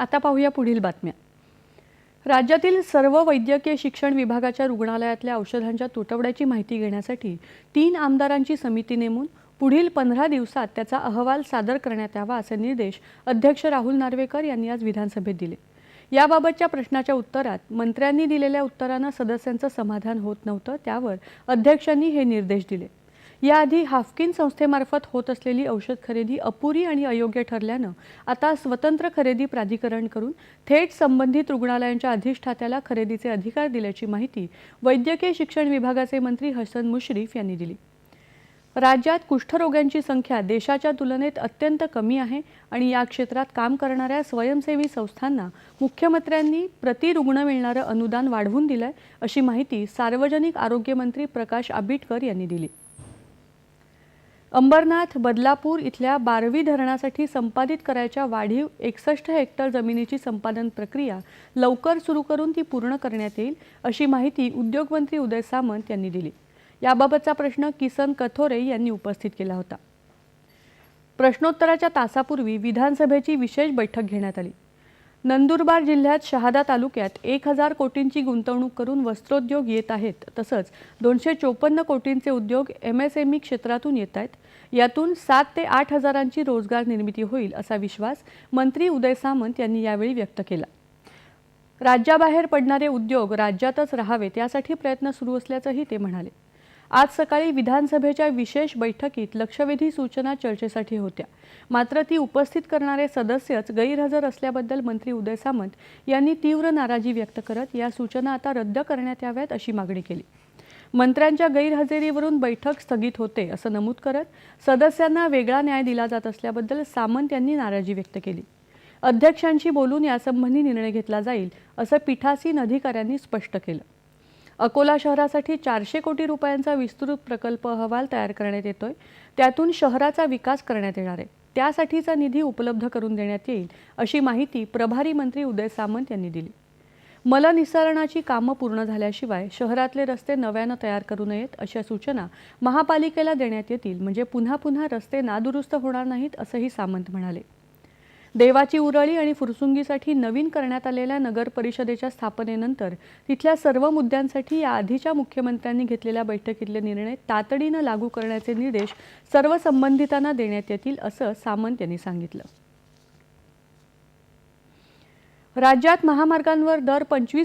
आता पाहूया पुढील बातम्या. राज्यातील सर्व वैद्यकीय शिक्षण विभागाच्या रुग्णालयातल्या औषधांच्या तुटवड्याची माहिती घेण्यासाठी तीन आमदारांची समिती नेमून पुढील पंधरा दिवसात त्याचा अहवाल सादर करण्यात यावा असे निर्देश अध्यक्ष राहुल नार्वेकर यांनी आज विधानसभेत दिले. याबाबतच्या प्रश्नाच्या उत्तरात मंत्र्यांनी दिलेल्या उत्तरानं सदस्यांचं समाधान होत नव्हतं त्यावर अध्यक्षांनी हे निर्देश दिले. याआधी हाफकिन संस्थेमार्फत होत असलेली औषध खरेदी अपुरी आणि अयोग्य ठरल्यानं आता स्वतंत्र खरेदी प्राधिकरण करून थेट संबंधित रुग्णालयांच्या अधिष्ठात्याला खरेदीचे अधिकार दिल्याची माहिती वैद्यकीय शिक्षण विभागाचे मंत्री हसन मुश्रीफ यांनी दिली. राज्यात कुष्ठरोग्यांची संख्या देशाच्या तुलनेत अत्यंत कमी आहे आणि या क्षेत्रात काम करणाऱ्या स्वयंसेवी संस्थांना मुख्यमंत्र्यांनी प्रति रुग्ण मिळणारं अनुदान वाढवून दिलंय अशी माहिती सार्वजनिक आरोग्यमंत्री प्रकाश आंबेडकर यांनी दिली. अंबरनाथ बदलापूर इथल्या बारवी धरणासाठी संपादित करायच्या वाढीव एकसष्ट हेक्टर जमिनीची संपादन प्रक्रिया लवकर सुरू करून ती पूर्ण करण्यात येईल अशी माहिती उद्योगमंत्री उदय सामंत यांनी दिली. याबाबतचा प्रश्न किसन कथोरे यांनी उपस्थित केला होता. प्रश्नोत्तराच्या तासापूर्वी विधानसभेची विशेष बैठक घेण्यात आली. नंदुरबार जिल्ह्यात शहादा तालुक्यात एक हजार कोटींची गुंतवणूक करून वस्त्रोद्योग येत आहेत. तसंच दोनशे चोपन्न कोटींचे उद्योग एम एस एम ई क्षेत्रातून येत आहेत. यातून सात ते आठ हजारांची रोजगार निर्मिती होईल असा विश्वास मंत्री उदय सामंत यांनी यावेळी व्यक्त केला. राज्याबाहेर पडणारे उद्योग राज्यातच राहावेत यासाठी प्रयत्न सुरू असल्याचंही ते म्हणाले. आज सकाळी विधानसभेच्या विशेष बैठकीत लक्षवेधी सूचना चर्चेसाठी होत्या. मात्र ती उपस्थित करणारे सदस्यच गैरहजर असल्याबद्दल मंत्री उदय सामंत यांनी तीव्र नाराजी व्यक्त करत या सूचना आता रद्द करण्यात याव्यात अशी मागणी केली. मंत्र्यांच्या गैरहजेरीवरून बैठक स्थगित होते असं नमूद करत सदस्यांना वेगळा न्याय दिला जात असल्याबद्दल सामंत यांनी नाराजी व्यक्त केली. अध्यक्षांशी बोलून यासंबंधी निर्णय घेतला जाईल असं पीठासीन अधिकाऱ्यांनी स्पष्ट केलं. अकोला शहरासाठी चारशे कोटी रुपयांचा विस्तृत प्रकल्प अहवाल तयार करण्यात येतोय. त्यातून शहराचा विकास करण्यात येणार आहे. त्यासाठीचा निधी उपलब्ध करून देण्यात येईल अशी माहिती प्रभारी मंत्री उदय सामंत यांनी दिली. मलनिस्सारणाची कामं पूर्ण झाल्याशिवाय शहरातले रस्ते नव्यानं तयार करू नयेत अशा सूचना महापालिकेला देण्यात येतील. म्हणजे पुन्हा पुन्हा रस्ते नादुरुस्त होणार नाहीत असंही सामंत म्हणाले. देवाची उरळी आणि फुरसुंगीसाठी नवीन करण्यात आलेल्या नगर परिषदेच्या स्थापनेनंतर तिथल्या सर्व मुद्द्यांसाठी या आधीच्या मुख्यमंत्र्यांनी घेतलेल्या बैठकीतले निर्णय तातडीनं लागू करण्याचे निर्देश सर्व संबंधितांना देण्यात येतील असं सामंत यांनी सांगितलं. राज्यात महामार्गांवर दर पंचवीस